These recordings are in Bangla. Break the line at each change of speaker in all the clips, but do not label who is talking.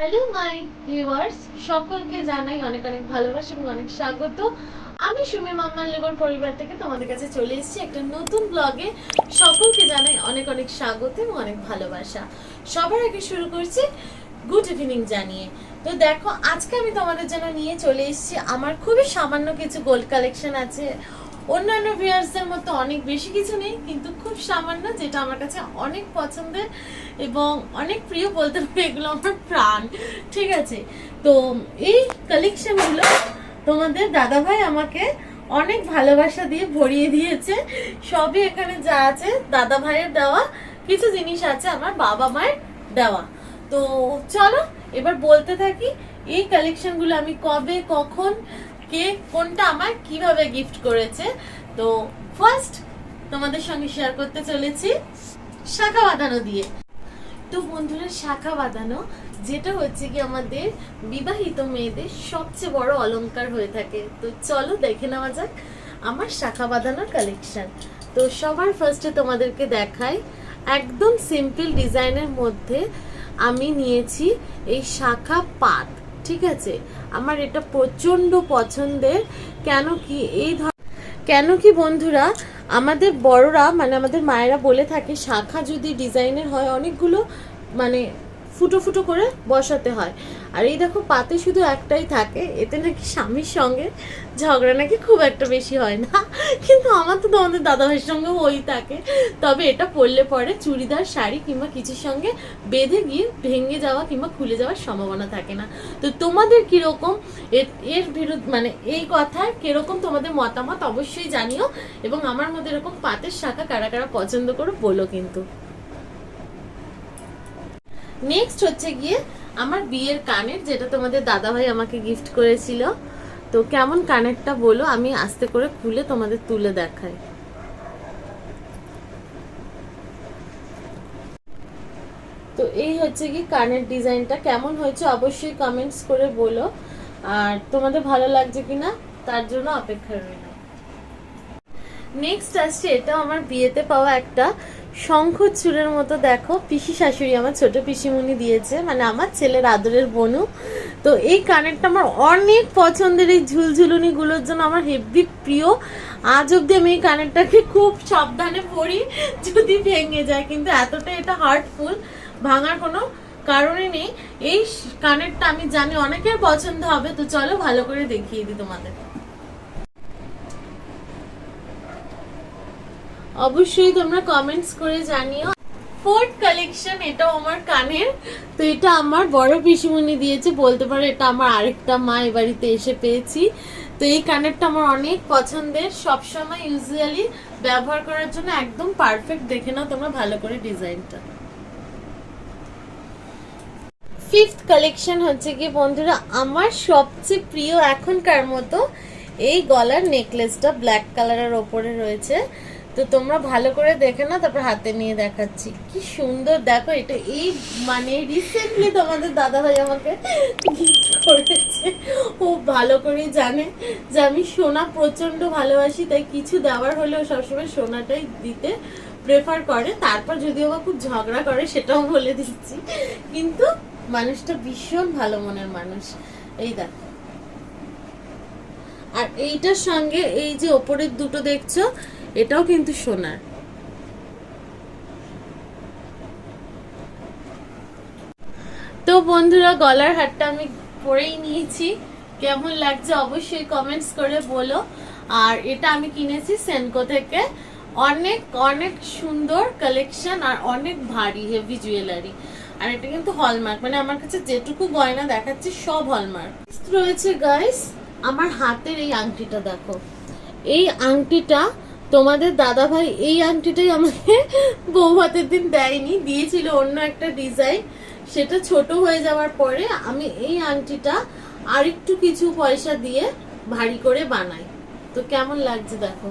হ্যালো মাই ভিউয়ার্স সকলকে জানাই অনেক অনেক ভালোবাসা এবং অনেক স্বাগত। আমি সুমি মাম্মান লেগর পরিবার থেকে তোমাদের কাছে চলে এসেছি একটা নতুন ব্লগে সকলকে জানাই অনেক অনেক স্বাগত এবং অনেক ভালোবাসা। সবার আগে শুরু করছি গুড ইভিনিং জানিয়ে। তো দেখো, আজকে আমি তোমাদের জন্য নিয়ে চলে এসেছি। আমার খুবই সামান্য কিছু গোল্ড কালেকশন আছে। অন্যান্য ভিউয়ার্সদের মতো অনেক বেশি কিছু নেই, কিন্তু খুব সামান্য, যেটা আমার কাছে অনেক পছন্দের এবং অনেক প্রিয় বলতে পারি, এগুলো আমার প্রাণ। ঠিক আছে? তো এই কালেকশনগুলো তোমাদের দাদাভাই আমাকে অনেক ভালোবাসা দিয়ে ভরিয়ে দিয়েছে। সবই এখানে যা আছে দাদা ভাইয়ের দেওয়া, কিছু জিনিস আছে আমার বাবা মায়ের দেওয়া। তো চলো, এবার বলতে থাকি, এই কালেকশনগুলো আমি কবে, কখন কে কোনটা আমার কীভাবে গিফট করেছে? তো ফার্স্ট তোমাদের সঙ্গে শেয়ার করতে চলেছি শাখা বাঁধানো দিয়ে। তো বন্ধুরা, শাখা বাঁধানো যেটা হচ্ছে কি আমাদের বিবাহিত মেয়েদের সবচেয়ে বড় অলংকার হয়ে থাকে। তো চলো দেখে নেওয়া যাক আমার শাখা বাঁধানোর কালেকশন তো সবার ফার্স্টে তোমাদেরকে দেখাই, একদম সিম্পল ডিজাইনের মধ্যে আমি নিয়েছি এই শাখা পাত। ঠিক আছে? আমার এটা প্রচণ্ড পছন্দের। কেন কি এই ধর কেন কি বন্ধুরা, আমাদের বড়রা মানে আমাদের মায়েরা বলে থাকে, শাখা যদি ডিজাইনের হয়, অনেকগুলো মানে ফুটো ফুটো করে বসাতে হয়। আর এই দেখো পাতে শুধু একটাই থাকে, এতে নাকি স্বামীর সঙ্গে ঝগড়া নাকি খুব একটা বেশি হয় না। কিন্তু আমার তো তোমাদের দাদাভাইয়ের সঙ্গে ওই থাকে। তবে এটা পরলে পরে চুড়িদার, শাড়ি কিংবা কিছুর সঙ্গে বেঁধে গিয়ে ভেঙে যাওয়া কিংবা খুলে যাওয়ার সম্ভাবনা থাকে না। তো তোমাদের কীরকম এর- এর বিরুদ্ধ মানে এই কথার কীরকম তোমাদের মতামত অবশ্যই জানিও। এবং আমার মধ্যে এরকম পাতের শাখা কারা কারা পছন্দ করো বলো কিন্তু। নেক্সট হচ্ছে গিয়ে আমার বিয়ের কানের, যেটা তোমাদের দাদাভাই আমাকে গিফট করেছিল। তো কেমন কানেরটা বলো, আমি আস্তে করে খুলে তোমাদের তুলে দেখাই। তো এই হচ্ছে কি কানের ডিজাইনটা, কেমন হয়েছে অবশ্যই কমেন্টস করে বলো। আর তোমাদের ভালো লাগছে কিনা, তার জন্য অপেক্ষা রইল। নেক্সট আসছে এটা আমার বিয়েতে পাওয়া একটা শঙ্খ চূড়ের মতো দেখো। পিসি শাশুড়ি আমার ছোট পিসিমণি দিয়েছে মানে আমার ছেলের আদরের বনু। তো এই কানেরটা আমার অনেক পছন্দের, এই ঝুলঝুলুনি গুলোর জন্য আমার হেভি প্রিয়। আজ অব্দি আমি এই কানেরটাকে খুব সাবধানে পরি, যদি ভেঙে যায়। কিন্তু এতটা এটা হার্টফুল ভাঙার কোনো কারণে নেই। এই কানেরটা আমি জানি অনেকের পছন্দ হবে, তো চলো ভালো করে দেখিয়ে দিই তোমাদের। অবশ্যই তোমরা কমেন্টস করে জানিও। ফোর্থ কালেকশন এটাও আমার কানের। তো এটা আমার বড় পিসিমণি দিয়েছে, বলতে পারো এটা আমার আরেকটা মা এ বাড়িতে এসে পেয়েছি। তো এই কানেরটা আমার অনেক পছন্দের, সবসময় ইউজুয়ালি ব্যবহার করার জন্য একদম পারফেক্ট দেখে নাও তোমরা ভালো করে ডিজাইনটা। ফিফথ কালেকশন হচ্ছে কি বন্ধুরা, আমার সবচেয়ে প্রিয় এখনকার মতো এই গলার নেকলেসটা ব্ল্যাক কালারের ওপরে রয়েছে। তো তোমরা ভালো করে দেখে না তারপর হাতে নিয়ে দেখাচ্ছি। কি সুন্দর, দেখো এটা এই মানে রিসেন্টলি তোমাদের দাদা ভাই আমাকে করেছে। ও ভালো করেই জানে যে আমি সোনা প্রচণ্ড ভালোবাসি, তাই কিছু দেওয়ার হলেও সবসময় সোনাটাই দিতে প্রেফার করে। তারপর যদিও বা খুব ঝগড়া করে, সেটাও বলে দিচ্ছি। কিন্তু মানুষটা ভীষণ ভালো মনের মানুষ। এই দেখো। আর এইটার সঙ্গে এই যে ওপরের দুটো দেখছ এটাও কিন্তু সোনার তো বন্ধুরা, গলার হারটা আমি পরেই নিয়েছি। কেমন লাগছে অবশ্যই কমেন্টস করে বলো। আর এটা আমি কিনেছি সেনকো থেকে। অনেক অনেক সুন্দর কালেকশন আর অনেক ভারী হেভি জুয়েলারি আর এটা কিন্তু হলমার্ক মানে আমার কাছে যেটুকু গয়না দেখাচ্ছে সব হলমার্ক রয়েছে গাইস আমার হাতের এই আংটিটা দেখো। এই আংটিটা তোমাদের দাদা ভাই এই আংটিটাই আমাকে বউ ভাতের দিন দেয়নি, দিয়েছিল অন্য একটা ডিজাইন। সেটা ছোট হয়ে যাওয়ার পরে আমি এই আংটিটা আরেকটু কিছু পয়সা দিয়ে ভারী করে বানাই। তো কেমন লাগছে দেখো।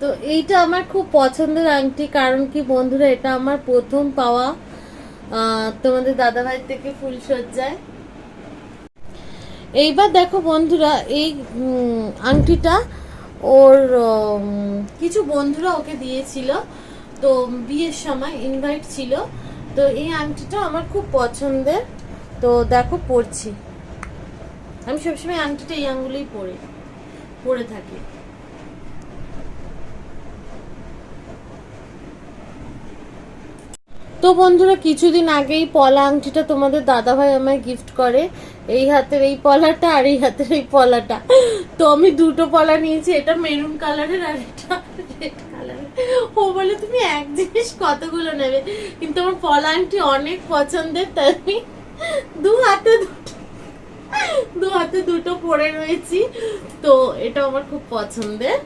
তো এইটা আমার খুব পছন্দের আংটি, কারণ কি বন্ধুরা, এটা আমার প্রথম পাওয়া তোমাদের দাদা ভাই থেকে ফুল সজ্জায়। এইবার দেখো বন্ধুরা, এই আংটিটা ওর কিছু বন্ধুরা ওকে দিয়েছিল। তো বিয়ের সময় ইনভাইট ছিল। তো এই আংটিটা আমার খুব পছন্দের। তো দেখো পরছি আমি সবসময় আংটিটা এই আঙ্গুলেই পরে পরে থাকি। তো বন্ধুরা, কিছুদিন আগেই পলা আংটিটা তোমাদের দাদাভাই আমায় গিফট করে। এই হাতের এই পলাটা আর এই হাতের এই পলাটা। তো আমি দুটো পলা নিয়েছি, এটা মেরুন কালারের আর এটা কালারের। ও বলে, তুমি এক জিনিস কতগুলো নেবে? কিন্তু আমার পলা আংটি অনেক পছন্দের, তাই দু হাতে দুটো, দু হাতে দুটো পরে রয়েছি। তো এটা আমার খুব পছন্দের।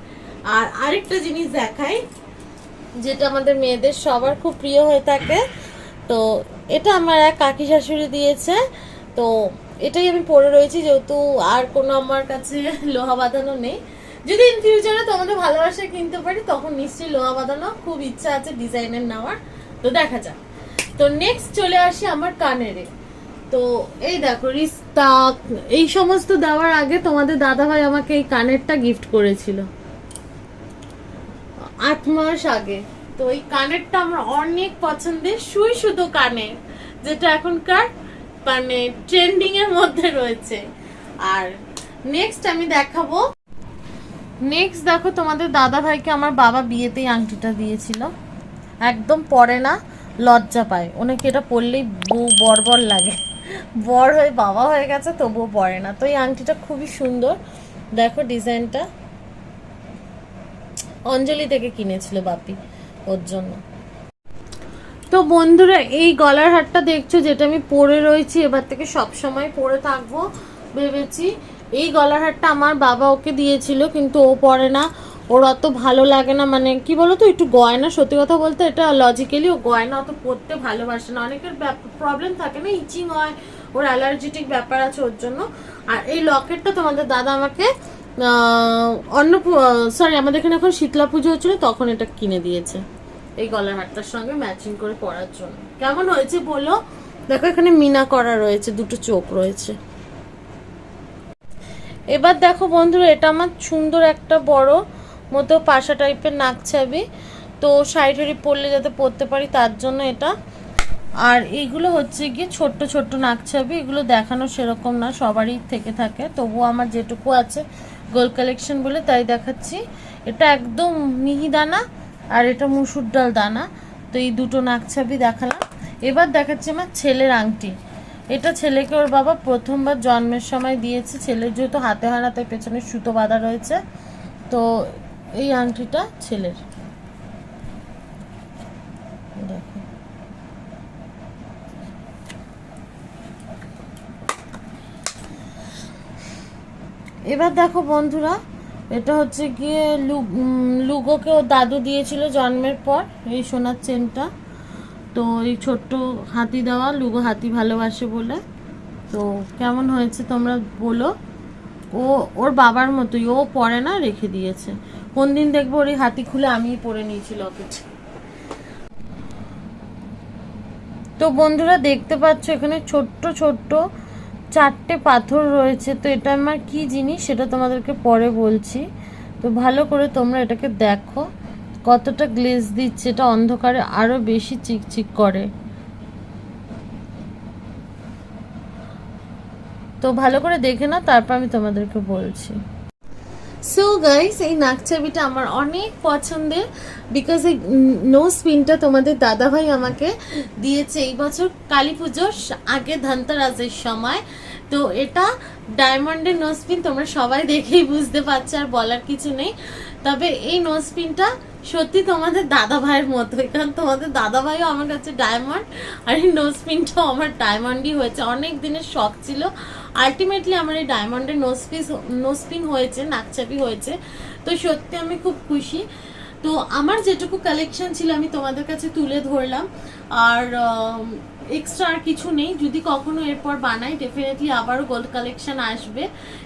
আর আরেকটা জিনিস দেখাই। যেটা আমাদের মেয়েদের সবার খুব প্রিয় হয়ে থাকে। তো এটা আমার এক কাকি শাশুড়ি দিয়েছে। তো এটাই আমি পরে রয়েছি, যেহেতু আর কোনো আমার কাছে লোহা বাঁধানো নেই। যদি ইন ফিউচারে তোমাদের ভালোবাসা কিনতে পারি, তখন নিশ্চয়ই লোহা বাঁধানো খুব ইচ্ছা আছে ডিজাইনের নেওয়ার। তো দেখা যাক। তো নেক্সট চলে আসি আমার কানেরে। তো এই দেখো রিস্তা এই সমস্ত দেওয়ার আগে তোমাদের দাদাভাই আমাকে এই কানেরটা গিফট করেছিল। আট মাস আগে। তো এই কানেরটা আমার অনেক পছন্দের সুই শুধু কানের, যেটা এখনকার মানে ট্রেন্ডিং এর মধ্যে রয়েছে। আর নেক্সট আমি দেখাবো। নেক্সট দেখো, তোমাদের দাদা ভাইকে আমার বাবা বিয়েতেই আংটিটা দিয়েছিল। একদম পরে না, লজ্জা পায়। ওনাকে এটা পরলেই বউ বর্বর লাগে। বর হয়ে বাবা হয়ে গেছে, তবুও পরে না। তো এই আংটিটা খুবই সুন্দর। দেখো ডিজাইনটা অঞ্জলি থেকে কিনেছিল বাপি, ওর জন্য। তো বন্ধুরা, এই গলার হারটা দেখছ, যেটা আমি পরে রয়েছি, এবার থেকে সব সময় পরে থাকব, ভেবেছি। এই গলার হারটা আমার বাবা ওকে দিয়েছিল, কিন্তু ও পরে না। ওর অত ভালো লাগে না মানে কি বলতো, একটু গয়না, সত্যি কথা বলতে এটা লজিক্যালি ও গয়না অত পরতে ভালোবাসে না। অনেকের প্রবলেম থাকে না, ইচিং হয়, ওর অ্যালার্জেটিক ব্যাপার আছে ওর জন্য। আর এই লকেটটা তোমাদের দাদা আমাকে অন্য সরি আমাদের এখানে এখন শীতলা পুজো হচ্ছিল, তখন এটা কিনে দিয়েছে। এই গলার হারটার সঙ্গে ম্যাচিং করে পরার জন্য। কেমন হয়েছে বলো? দেখো, এখানে মিনা করা রয়েছে, দুটো চোখ রয়েছে। এবার দেখো বন্ধুরা, এটা আমার সুন্দর একটা বড় মতো পাশা টাইপের নাক ছাবি তো শাড়ি টাড়ি পরলে যাতে পরতে পারি, তার জন্য এটা। আর এইগুলো হচ্ছে গিয়ে ছোট্ট ছোট্ট নাক ছাবি এগুলো দেখানো সেরকম না, সবারই থেকে থাকে। তবুও আমার যেটুকু আছে গোল কালেকশন বলে তাই দেখাচ্ছি। এটা একদম মিহি দানা আর এটা মুসুর ডাল দানা। তো এই দুটো নাক ছাবি দেখালাম। এবার দেখাচ্ছি আমার ছেলের আংটি। এটা ছেলেকে ওর বাবা প্রথমবার জন্মের সময় দিয়েছে। ছেলের যেহেতু হাতে হারা তাই পেছনে সুতো বাঁধা রয়েছে। তো এই আংটিটা ছেলের। দেখো। এবার দেখো বন্ধুরা, এটা হচ্ছে গিয়ে লুগোকে ও দাদু দিয়েছিল জন্মের পর, এই সোনার চেনটা। তো এই ছোট্ট হাতি দেওয়া, লুগো হাতি ভালোবাসে বলে। তো কেমন হয়েছে তোমরা বলো। ও, ওর বাবার মতোই, ও পরে না রেখে দিয়েছে। কোন দিন দেখব ওর হাতি খুলে আমিই পরে নিয়েছি লকেট তো বন্ধুরা, দেখতে পাচ্ছ এখানে ছোট্ট ছোট্ট চারটে পাথর রয়েছে, তো এটা আমার কি জিনিস সেটা তোমাদেরকে পরে বলছি। তো ভালো করে তোমরা এটাকে দেখো, কতটা গ্লেজ দিচ্ছে, এটা অন্ধকারে আরও বেশি চিকচিক করে। তো ভালো করে দেখে না তারপর আমি তোমাদেরকে বলছি। সো গাইস এই নাকচাবিটা আমার অনেক পছন্দের বিকজ এই নো স্পিনটা তোমাদের দাদাভাই আমাকে দিয়েছে এই বছর কালী পুজোর আগে ধনতেরাসের সময়। তো এটা ডায়মন্ডের নোজ পিন তোমরা সবাই দেখেই বুঝতে পারছ আর বলার কিছু নেই। তবে এই নোস পিনটা সত্যি তোমাদের দাদা ভাইয়ের মতো, কারণ তোমাদের দাদা ভাইও আমার কাছে ডায়মন্ড আর এই নোজ পিনটাও আমার ডায়মন্ডই হয়েছে। অনেক দিনের শখ ছিল। আলটিমেটলি আমার এই ডায়মন্ডের নোজ পিস নোজ পিন হয়েছে, নাকচাপি হয়েছে। তো সত্যি আমি খুব খুশি। তো আমার যেটুকু কালেকশন ছিল আমি তোমাদের কাছে তুলে ধরলাম। আর এক্সট্রা আর কিছু নেই। যদি কখনো এরপর বানাই ডেফিনেটলি আবারও গোল্ড কালেকশন আসবে।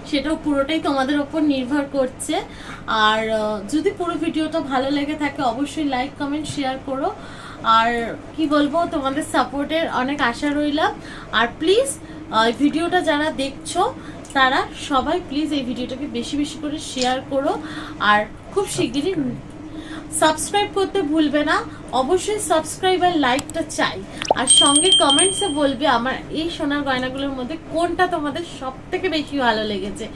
সেটাও পুরোটাই তোমাদের ওপর নির্ভর করছে। আর যদি পুরো ভিডিওটা ভালো লেগে থাকে অবশ্যই লাইক কমেন্ট শেয়ার করো। আর কি বলব তোমাদের সাপোর্টের অনেক আশা রইলাম। আর প্লিজ ভিডিওটা যারা দেখছ তারা সবাই প্লিজ এই ভিডিওটাকে বেশি বেশি করে শেয়ার করো। আর খুব শিগগিরই সাবস্ক্রাইব করতে ভুলবে না। অবশ্যই সাবস্ক্রাইব আর লাইকটা চাই। আর সঙ্গে কমেন্টসে বলবে আমার এই সোনার গয়নাগুলোর মধ্যে কোনটা তোমাদের সব থেকে বেশি ভালো লেগেছে।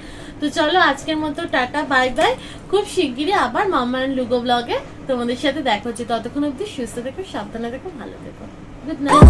তো চলো আজকের মতো টাটা, বাই বাই। খুব শিগগিরই আবার মামার লুগো ব্লগে তোমাদের সাথে দেখা হচ্ছে। ততক্ষণ অব্দি সুস্থ থেকো, সাবধানে থেকো, ভালো থেকো। Good night